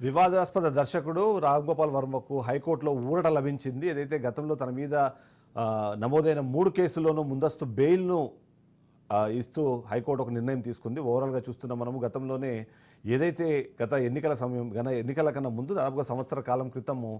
వివాదాస్పద దర్శకుడు రామ్ గోపాల్ వర్మకు హైకోర్టులో ఊరట లభించింది. ఏదైతే గతంలో తన మీద నమోదైన మూడు కేసుల్లోనూ ముందస్తు బెయిల్ను ఇస్తూ హైకోర్టు ఒక నిర్ణయం తీసుకుంది. ఓవరాల్గా చూస్తున్నాం మనము గతంలోనే ఏదైతే గత ఎన్నికల సమయం గత ఎన్నికల కన్నా ముందు దాదాపుగా సంవత్సర కాలం క్రితము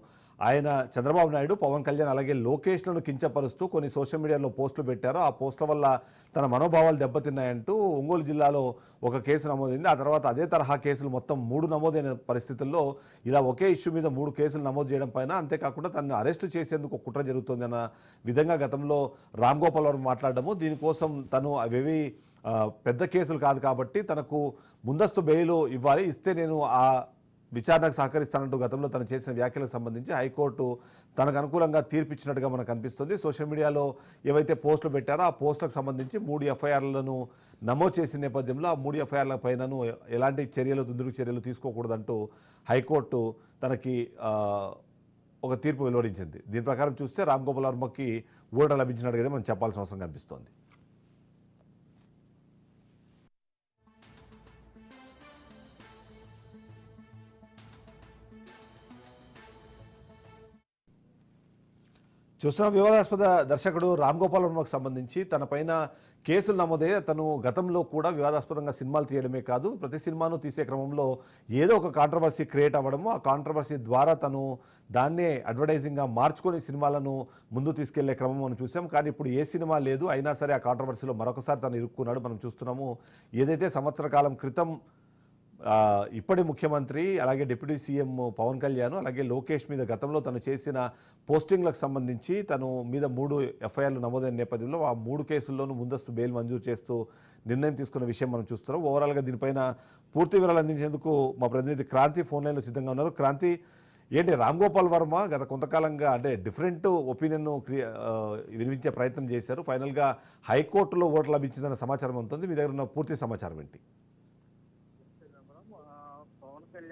ఆయన చంద్రబాబు నాయుడు పవన్ కళ్యాణ్ అలాగే లోకేష్లను కించపరుస్తూ కొన్ని సోషల్ మీడియాలో పోస్టులు పెట్టారు. ఆ పోస్టుల వల్ల తన మనోభావాలు దెబ్బతిన్నాయంటూ ఒంగోలు జిల్లాలో ఒక కేసు నమోదైంది. ఆ తర్వాత అదే తరహా కేసులు మొత్తం మూడు నమోదైన పరిస్థితుల్లో ఇలా ఒకే ఇష్యూ మీద మూడు కేసులు నమోదు చేయడం పైన అంతేకాకుండా తనను అరెస్ట్ చేసేందుకు కుట్ర జరుగుతుంది అన్న విధంగా గతంలో రామ్ గోపాల్ వర్మ మాట్లాడడము. దీనికోసం తను అవేవి పెద్ద కేసులు కాదు కాబట్టి తనకు ముందస్తు బెయిల్ ఇవ్వాలి. ఇస్తే నేను ఆ విచారణకు సహకరిస్తానంటూ గతంలో తను చేసిన వ్యాఖ్యలకు సంబంధించి హైకోర్టు తనకు అనుకూలంగా తీర్పిచ్చినట్టుగా మనకు కనిపిస్తుంది. సోషల్ మీడియాలో ఏవైతే పోస్టులు పెట్టారో ఆ పోస్టులకు సంబంధించి మూడు ఎఫ్ఐఆర్లను నమోదు చేసిన నేపథ్యంలో ఆ మూడు ఎఫ్ఐఆర్ల పైనను ఎలాంటి చర్యలు దుందుకు చర్యలు తీసుకోకూడదంటూ హైకోర్టు తనకి ఒక తీర్పు వెలువరించింది దీని ప్రకారం చూస్తే రామ్ గోపాల్ వర్మకి ఊరట లభించినట్టుగా మనం చెప్పాల్సిన అవసరం కనిపిస్తోంది. చూస్తున్న. వివాదాస్పద దర్శకుడు రామ్ గోపాల్ వర్మకు సంబంధించి తన పైన కేసులు నమోదై తను గతంలో కూడా వివాదాస్పదంగా సినిమాలు తీయడమే కాదు ప్రతి సినిమాను తీసే క్రమంలో ఏదో ఒక కాంట్రవర్సీ క్రియేట్ అవ్వడము ఆ కాంట్రవర్సీ ద్వారా తను దాన్నే అడ్వర్టైజింగ్గా మార్చుకొని సినిమాలను ముందు తీసుకెళ్ళే క్రమం మనం చూసాం. కానీ ఇప్పుడు ఏ సినిమా లేదు అయినా సరే ఆ కాంట్రవర్సీలో మరొకసారి తను ఇరుక్కున్నాడు. మనం చూస్తున్నాము ఏదైతే సంవత్సర కాలం క్రితం ఇప్పటి ముఖ్యమంత్రి అలాగే డిప్యూటీ సీఎం పవన్ కళ్యాణ్ అలాగే లోకేష్ మీద గతంలో తను చేసిన పోస్టింగ్లకు సంబంధించి తను మీద మూడు ఎఫ్ఐఆర్లు నమోదైన నేపథ్యంలో ఆ మూడు కేసుల్లోనూ ముందస్తు బెయిల్ మంజూరు చేస్తూ నిర్ణయం తీసుకున్న విషయం మనం చూస్తున్నాం. ఓవరాల్గా దీనిపైన పూర్తి వివరాలు అందించేందుకు మా ప్రతినిధి క్రాంతి ఫోన్ లైన్లో సిద్ధంగా ఉన్నారు. క్రాంతి ఏంటి రామ్ గోపాల్ వర్మ గత కొంతకాలంగా అంటే డిఫరెంట్ ఒపీనియన్ వినిపించే ప్రయత్నం చేశారు. ఫైనల్గా హైకోర్టులో ఓటు లభించిందన్న సమాచారం ఉంటుంది మీ దగ్గర ఉన్న పూర్తి సమాచారం ఏంటి చిదంబరం, ఆ,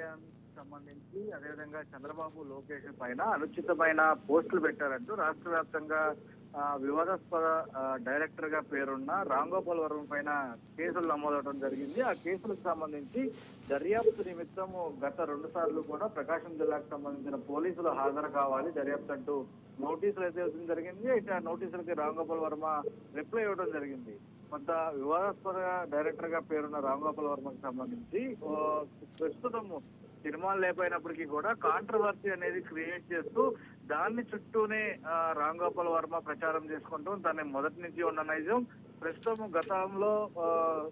విషయానికి సంబంధించి అదేవిధంగా చంద్రబాబు లోకేష్ పైన అనుచితమైన పోస్టులు పెట్టారంటూ రాష్ట్ర వ్యాప్తంగా వివాదాస్పద డైరెక్టర్గా పేరున్న రామ్ గోపాల్ వర్మ పైన కేసులు నమోదవడం జరిగింది. ఆ కేసులకు సంబంధించి దర్యాప్తు నిమిత్తము గత రెండు సార్లు కూడా ప్రకాశం జిల్లాకు సంబంధించిన పోలీసులు హాజరు కావాలి. దర్యాప్తు అంటూ నోటీసులు అయితే ఇవ్వడం జరిగింది. అయితే ఆ నోటీసులకి రామ్ గోపాల్ వర్మ రిప్లై ఇవ్వడం జరిగింది. కొంత వివాదాస్పద డైరెక్టర్గా పేరున్న రాంగోపాల్ వర్మకు సంబంధించి ప్రస్తుతము సినిమాలు లేకపోయినప్పటికీ కూడా కాంట్రవర్సీ అనేది క్రియేట్ చేస్తూ దాన్ని చుట్టూనే రామ్ గోపాల్ వర్మ ప్రచారం చేసుకుంటూ తన మొదటి నుంచి ఉన్న నైజం ప్రస్తుతం గతంలో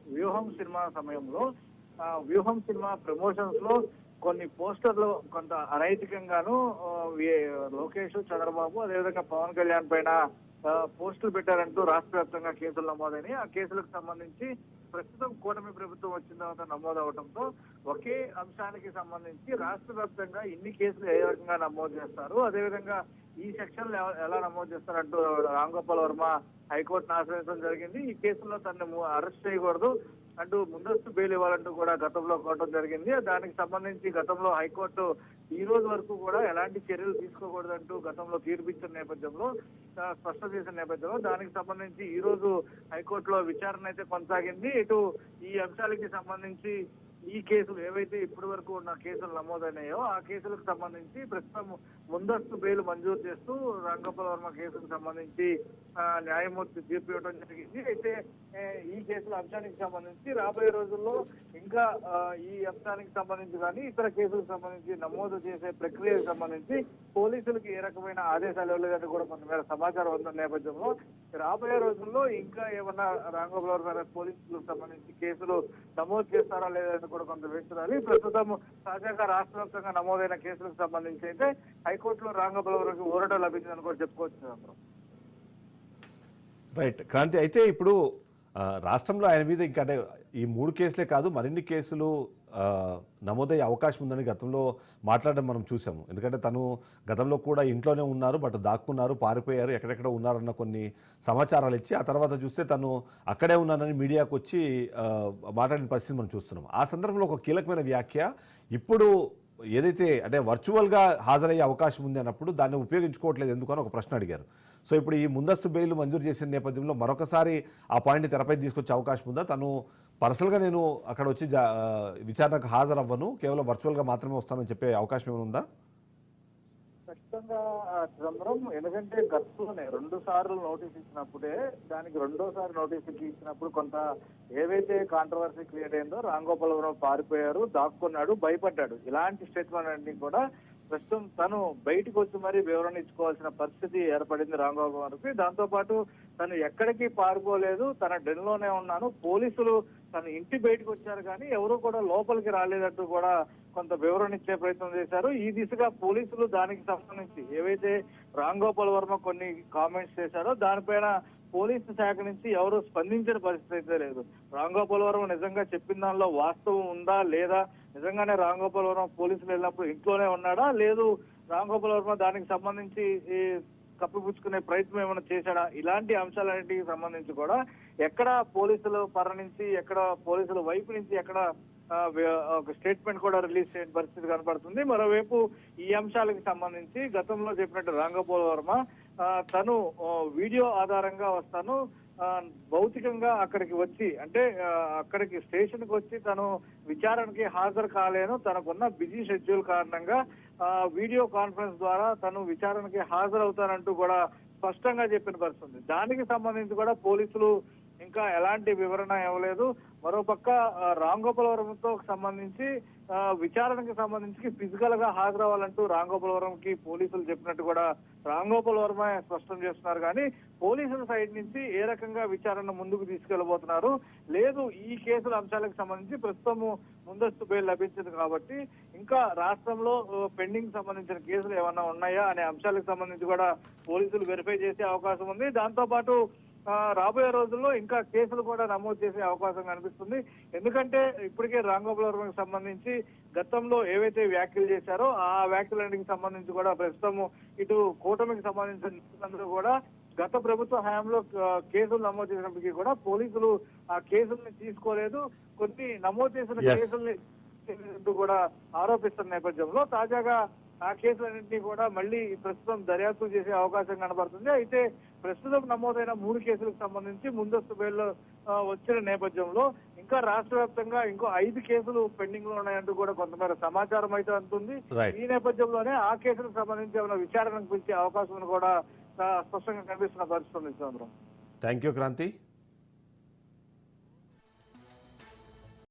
వ్యూహం సినిమా సమయంలో వ్యూహం సినిమా ప్రమోషన్స్లో కొన్ని పోస్టర్లు కొంత అనైతికంగాను లోకేష్ చంద్రబాబు అదేవిధంగా పవన్ కళ్యాణ్ పైన పోస్టులు పెట్టారంటూ రాష్ట్ర వ్యాప్తంగా కేసులు నమోదని ఆ కేసులకు సంబంధించి ప్రస్తుతం కూటమి ప్రభుత్వం వచ్చిన తర్వాత నమోదవడంతో ఒకే అంశానికి సంబంధించి రాష్ట్ర వ్యాప్తంగా ఇన్ని కేసులు ఏ రకంగా నమోదు చేస్తారు? అదేవిధంగా ఈ సెక్షన్ ఎలా నమోదు చేస్తారంటూ రామ్ గోపాల్ వర్మ హైకోర్టును ఆశ్రయించడం జరిగింది. ఈ కేసులో తనను అరెస్ట్ చేయకూడదు అంటూ ముందస్తు బెయిల్ ఇవ్వాలంటూ కూడా గతంలో కోరడం జరిగింది. దానికి సంబంధించి గతంలో హైకోర్టు ఈ రోజు వరకు కూడా ఎలాంటి చర్యలు తీసుకోకూడదంటూ గతంలో తీర్పిచ్చిన నేపథ్యంలో స్పష్టం చేసిన నేపథ్యంలో దానికి సంబంధించి ఈ రోజు హైకోర్టులో విచారణ అయితే కొనసాగింది. ఇటు ఈ అంశాలకి సంబంధించి ఈ కేసులు ఏవైతే ఇప్పటి వరకు ఉన్న కేసులు నమోదైనాయో ఆ కేసులకు సంబంధించి ప్రస్తుతం ముందస్తు బెయిల్ మంజూరు చేస్తూ రంగపల వర్మ కేసుకు సంబంధించి న్యాయమూర్తి తీర్పు ఇవ్వడం జరిగింది. అయితే ఈ కేసుల అంశానికి సంబంధించి రాబోయే రోజుల్లో ఇంకా ఈ అంశానికి సంబంధించి కానీ ఇతర కేసులకు సంబంధించి నమోదు చేసే ప్రక్రియకు సంబంధించి పోలీసులకు ఏ రకమైన ఆదేశాలు ఇవ్వలేదని కూడా కొంతమేర సమాచారం ఉన్న నేపథ్యంలో రాబోయే రోజుల్లో ఇంకా ఏమన్నా రాంగోపాల్ వర్మ పోలీసులకు సంబంధించి కేసులు నమోదు చేస్తారా లేదని కూడా కొంత వేస్తున్నారు. ప్రస్తుతం తాజాగా రాష్ట్ర వ్యాప్తంగా నమోదైన కేసులకు సంబంధించి అయితే హైకోర్టులో రాంగోపాల్ వర్మకి ఊరట లభించిందని కూడా చెప్పుకోవచ్చు రైట్. క్రాంతి అయితే ఇప్పుడు రాష్ట్రంలో ఆయన మీద ఇంకా అంటే ఈ మూడు కేసులే కాదు మరిన్ని కేసులు నమోదయ్యే అవకాశం ఉందని గతంలో మాట్లాడడం మనం చూసాము. ఎందుకంటే తను గతంలో కూడా ఇంట్లోనే ఉన్నారు బట్ దాక్కున్నారు పారిపోయారు ఎక్కడెక్కడ ఉన్నారన్న కొన్ని సమాచారాలు ఇచ్చి ఆ తర్వాత చూస్తే తను అక్కడే ఉన్నానని మీడియాకు వచ్చి మాట్లాడిన పరిస్థితి మనం చూస్తున్నాం. ఆ సందర్భంలో ఒక కీలకమైన వ్యాఖ్య ఇప్పుడు ఏదైతే అంటే వర్చువల్గా హాజరయ్యే అవకాశం ఉంది అన్నప్పుడు దాన్ని ఉపయోగించుకోవట్లేదు ఎందుకు అని ఒక ప్రశ్న అడిగారు. సో ఇప్పుడు ఈ ముందస్తు బెయిల్ మంజూరు చేసిన నేపథ్యంలో మరొకసారి ఆ పాయింట్ని తెరపై తీసుకొచ్చే అవకాశం ఉందా? తను పర్సనల్గా నేను అక్కడ వచ్చి జా- విచారణకు హాజరవ్వను. కేవలం వర్చువల్గా మాత్రమే వస్తానని చెప్పే అవకాశం ఏమైనా ఉందా? ఖచ్చితంగా చంద్రం ఎందుకంటే గతంలోనే రెండు సార్లు నోటీస్ ఇచ్చినప్పుడే దానికి రెండోసారి నోటీస్ ఇచ్చినప్పుడు కొంత ఏవైతే కాంట్రవర్సీ క్రియేట్ అయిందో రామ్ గోపాలవరం పారిపోయారు దాక్కున్నాడు భయపడ్డాడు. ఇలాంటి స్టేట్మెంట్ అన్ని కూడా ప్రస్తుతం తను బయటకు వచ్చి మరీ వివరణ ఇచ్చుకోవాల్సిన పరిస్థితి ఏర్పడింది రామ్ గారికి. దాంతో పాటు తను ఎక్కడికి పారిపోలేదు తన డెన్లోనే ఉన్నాను. పోలీసులు తన ఇంటి బయటకు వచ్చారు కానీ ఎవరు కూడా లోపలికి రాలేదంటూ కూడా కొంత వివరణ ఇచ్చే ప్రయత్నం చేశారు. ఈ దిశగా పోలీసులు దానికి సంబంధించి ఏవైతే రామ్ గోపాల్ వర్మ కొన్ని కామెంట్స్ చేశారో దానిపైన పోలీసు శాఖ నుంచి ఎవరు స్పందించిన పరిస్థితి అయితే లేదు. రామ్ వర్మ నిజంగా చెప్పిన దానిలో వాస్తవం ఉందా లేదా? నిజంగానే రామ్ పోలీసులు వెళ్ళినప్పుడు ఇంట్లోనే ఉన్నాడా? లేదు రామ్ వర్మ దానికి సంబంధించి కప్పిపుచ్చుకునే ప్రయత్నం ఏమైనా చేశాడా? ఇలాంటి అంశాలన్నింటికి సంబంధించి కూడా ఎక్కడ పోలీసుల పర నుంచి ఎక్కడ పోలీసుల వైపు నుంచి ఎక్కడ ఒక స్టేట్మెంట్ కూడా రిలీజ్ చేయని పరిస్థితి కనపడుతుంది. మరోవైపు ఈ అంశాలకు సంబంధించి గతంలో చెప్పినట్టు రాంగోపాల్ వర్మ తను వీడియో ఆధారంగా వస్తాను. భౌతికంగా అక్కడికి వచ్చి అంటే అక్కడికి స్టేషన్కి వచ్చి తను విచారణకి హాజరు కాలేను. తనకున్న బిజీ షెడ్యూల్ కారణంగా వీడియో కాన్ఫరెన్స్ ద్వారా తను విచారణకి హాజరవుతానంటూ కూడా స్పష్టంగా చెప్పిన పరిస్థితుంది. దానికి సంబంధించి కూడా పోలీసులు ఇంకా ఎలాంటి వివరణ ఇవ్వలేదు. మరోపక్క రాంగోపాలవరంతో సంబంధించి విచారణకు విచారణకి సంబంధించి ఫిజికల్గా హాజరవ్వాలంటూ రామ్ గోపాలవరంకి పోలీసులు చెప్పినట్టు కూడా రామ్ స్పష్టం చేస్తున్నారు. కానీ పోలీసుల సైడ్ నుంచి ఏ రకంగా విచారణ ముందుకు తీసుకెళ్ళబోతున్నారు లేదు ఈ కేసుల అంశాలకు సంబంధించి ప్రస్తుతము ముందస్తు బెయిల్ లభించింది కాబట్టి ఇంకా రాష్ట్రంలో పెండింగ్ సంబంధించిన కేసులు ఏమన్నా ఉన్నాయా అనే అంశాలకు సంబంధించి కూడా పోలీసులు వెరిఫై చేసే అవకాశం ఉంది. దాంతో పాటు రాబోయే రోజుల్లో ఇంకా కేసులు కూడా నమోదు చేసే అవకాశం కనిపిస్తుంది ఎందుకంటే ఇప్పటికే రాంగోపులవరంకి సంబంధించి గతంలో ఏవైతే వ్యాఖ్యలు చేశారో ఆ వ్యాఖ్యలన్నిటికి సంబంధించి కూడా ప్రస్తుతం ఇటు కూటమికి సంబంధించిన నేతలందరూ కూడా గత ప్రభుత్వ హయాంలో కేసులు నమోదు చేసినప్పటికీ కూడా పోలీసులు ఆ కేసుల్ని తీసుకోలేదు కొన్ని నమోదు చేసిన. కేసుల్ని కూడా ఆరోపిస్తున్న నేపథ్యంలో తాజాగా ఆ కేసులన్నింటినీ కూడా మళ్ళీ ప్రస్తుతం దర్యాప్తు చేసే అవకాశం కనబడుతుంది. అయితే ప్రస్తుతం నమోదైన మూడు కేసులకు సంబంధించి ముందస్తు బెయిల్లో వచ్చిన నేపథ్యంలో ఇంకా రాష్ట్ర వ్యాప్తంగా ఇంకో ఐదు కేసులు పెండింగ్లో ఉన్నాయంటూ కూడా కొంతమేర సమాచారం అయితే అందుతుంది. ఈ నేపథ్యంలోనే ఆ కేసులకు సంబంధించి ఏమైనా విచారణకు పిలిచే అవకాశం కూడా స్పష్టంగా కనిపిస్తున్న పరిస్థితి చంద్రం. Thank you Kranti